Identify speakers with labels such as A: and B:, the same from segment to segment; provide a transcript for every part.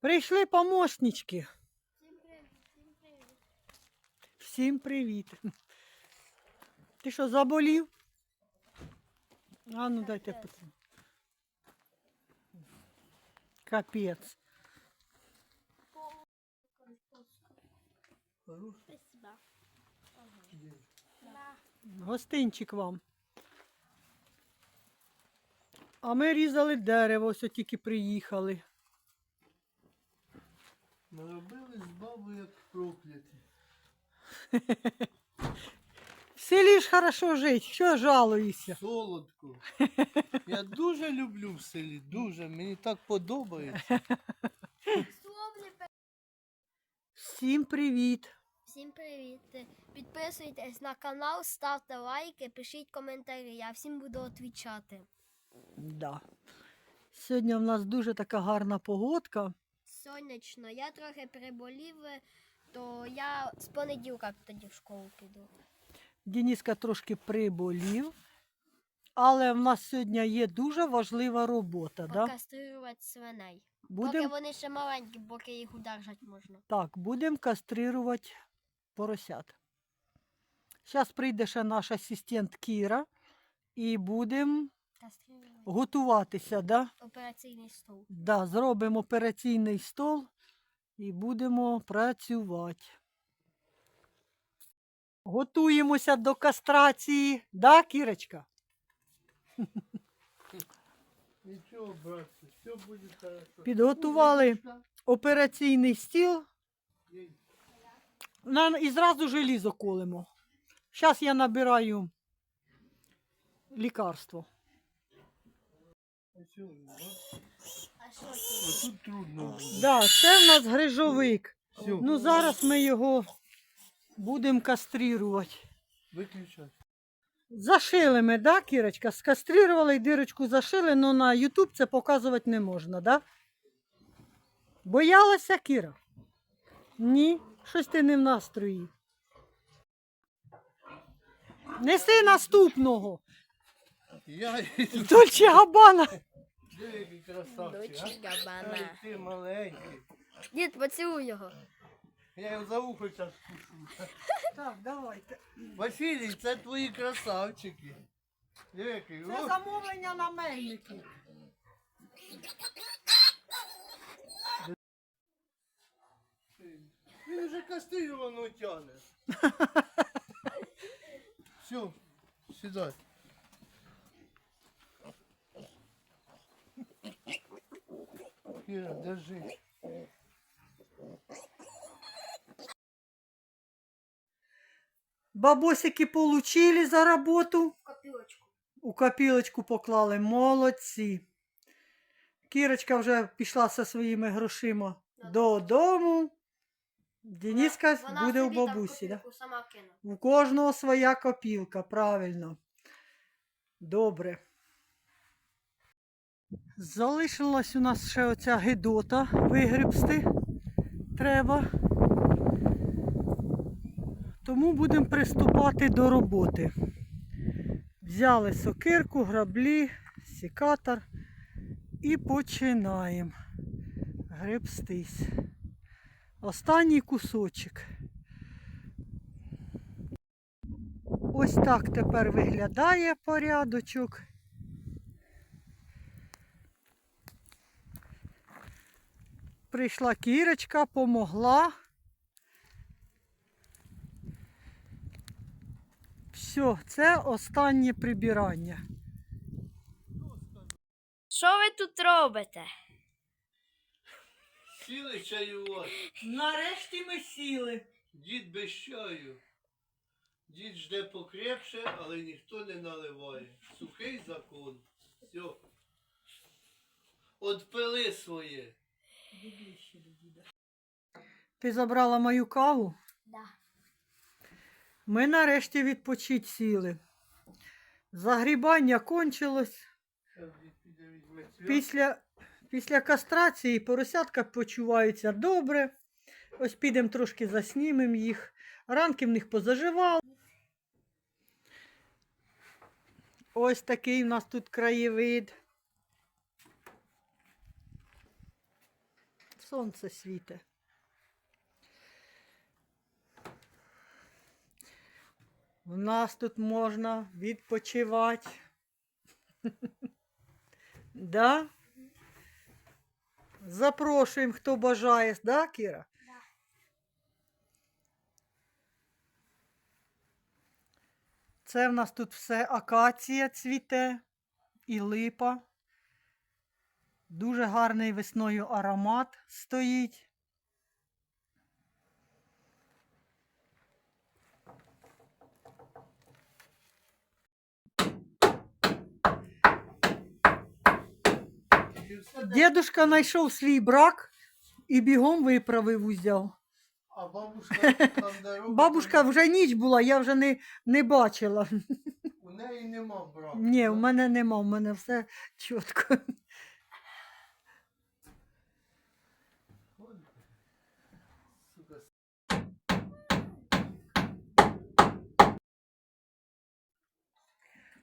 A: Прийшли помощнички.
B: Всім привіт, всім привіт.
A: Ти що, заболів? А ну дайте посмотрю. Капець. Гостинчик вам. А ми різали дерево, ось тільки приїхали.
C: Наробили з бабою як прокляті.
A: В селі ж хорошо жить, що жалуєшся?
C: Солодко. Я дуже люблю в селі, дуже. Мені так подобається.
A: Всім привіт.
B: Всім привіт. Підписуйтесь на канал, ставте лайки, пишіть коментарі. Я всім буду відповідати.
A: Да. Сьогодні в нас дуже така гарна погодка.
B: Сонячно. Я трохи переболів, то я з понеділка тоді в школу піду.
A: Дениска трошки приболів. Але в нас сьогодні є дуже важлива робота. Да?
B: Покастрирувати свиней. Поки вони ще маленькі, поки їх удержати можна.
A: так, будемо кастрирувати поросят. Зараз прийде ще наш асистент Кіра і будемо. Готуватися. Да?
B: Операційний стол.
A: Да, зробимо операційний стол і будемо працювати. Готуємося до кастрації, да, Кірочка?
C: Нічого, братці, все буде хорошо.
A: Підготували операційний стіл і зразу желізо колемо. Зараз я набираю лікарство.
C: А ну, тут трудно.
A: Да, це в нас грижовик.
C: Все,
A: Ну зараз ми його будемо кастрирувати.
C: виключай.
A: Зашили ми, да, Кірочка? Скастрирували і дирочку зашили, але на YouTube це показувати не можна, да? Боялася Кіра? Ні, щось ти не в настрої. Неси наступного.
C: Я.
A: Дольче Габана.
C: Диви, який красавчик. А? Ти маленький.
B: Дід, поцілуй його.
C: Я його за ухо зараз кушу.
A: Так, давайте.
C: Василій, це твої красавчики. Диви, який.
A: Це
C: О,
A: замовлення на мельники.
C: Він вже кастрированого тягне. Все, сідай. Кіра, держи.
A: Бабосики получили за роботу.
B: Копілочку.
A: У копілочку поклали. Молодці. Кірочка вже пішла зі своїми грошима додому. Дениска буде у бабусі. Да?
B: Сама.
A: У кожного своя копілка, правильно. Добре. Залишилась у нас ще оця гидота вигребсти. Треба. Тому будемо приступати до роботи. Взяли сокирку, граблі, сікатор і починаємо гребстись. Останній кусочок. Ось так тепер виглядає порядочок. Прийшла кірочка, помогла. Все, це останнє прибирання.
B: Що ви тут робите?
C: Сіли чаювати.
A: Нарешті ми сіли.
C: Дід без чаю. Дід жде покрепше, але ніхто не наливає. Сухий закон. Все. Отпили своє.
A: Ти забрала мою каву?
B: Да.
A: Ми нарешті відпочить сіли. Загрібання кончилось. Після, після кастрації поросятка почуваються добре. Ось підемо трошки заснімемо їх. Ранки в них позаживали. Ось такий в нас тут краєвид. Сонце світе. У нас тут можна відпочивати. Да? Запрошуємо, хто бажає, да, Кіра?
B: Да.
A: Це в нас тут все акація цвіте і липа. Дуже гарний весною аромат стоїть.
C: І все де-
A: Дідушка знайшов свій брак і бігом виправив узяв.
C: А бабушка там
A: Бабушка вже ніч була, я вже не, не бачила.
C: У неї нема браку.
A: Ні, в мене нема, в мене все чітко.
C: Сука,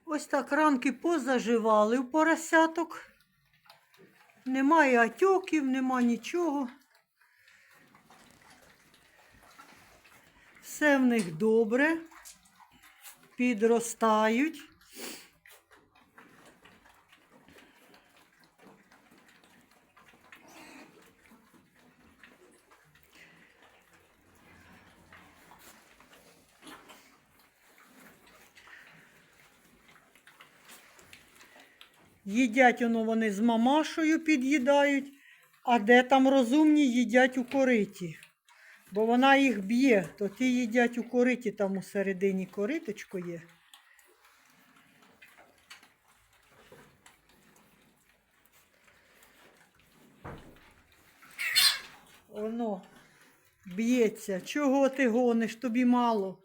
A: Ось так ранки позаживали у поросяток. Немає атьоків, нема нічого. Все в них добре. Підростають. Їдять воно вони з мамашою під'їдають, а де там розумні їдять у кориті. Бо вона їх б'є, то ті їдять у кориті, там у середині кориточко є. Воно б'ється. Чого ти гониш? Тобі мало.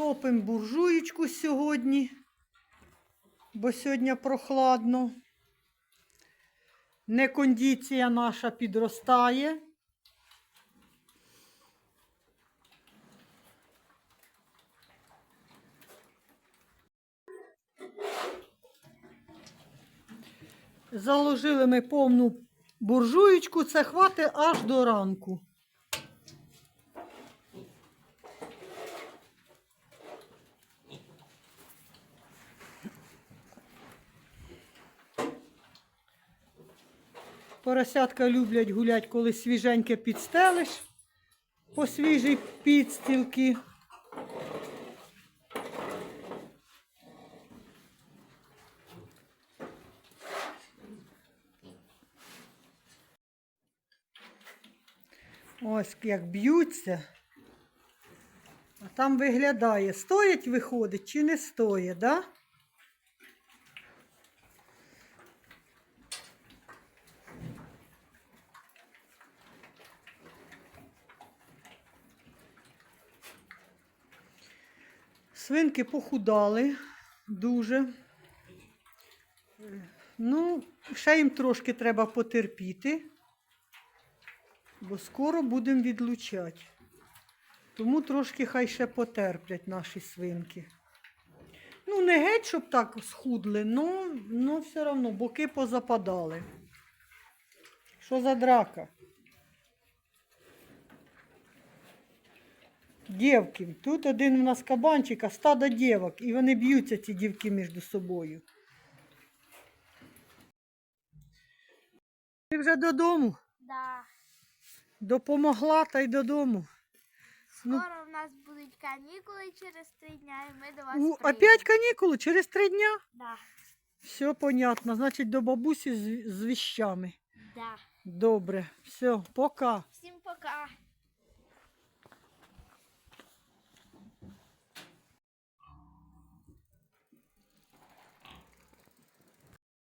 A: Топим буржуєчку сьогодні, бо сьогодні прохладно. Не кондиція наша підростає. Заложили ми повну буржуєчку, це хватить аж до ранку. Поросятка люблять гулять, коли свіженьке підстелиш по свіжій підстілки. Ось як б'ються. А там виглядає, стоять виходить чи не стоїть, да? Свинки похудали дуже. Ну, ще їм трошки треба потерпіти, бо скоро будемо відлучати. Тому трошки хай ще потерплять наші свинки. Ну, не геть, щоб так схудли, но все одно боки позападали. Що за драка? Дівки. Тут один у нас кабанчик, а стадо дівок, і вони б'ються, ці дівки між собою. Ти вже додому.
B: Да.
A: Допомогла та й додому. Ну.
B: Скоро в нас будуть канікули через три дня, і ми до вас
A: У, опять канікули через три дня?
B: Да.
A: Все понятно. Значить, до бабусі з, з віщами.
B: Да.
A: Добре. Все, пока.
B: Всім пока.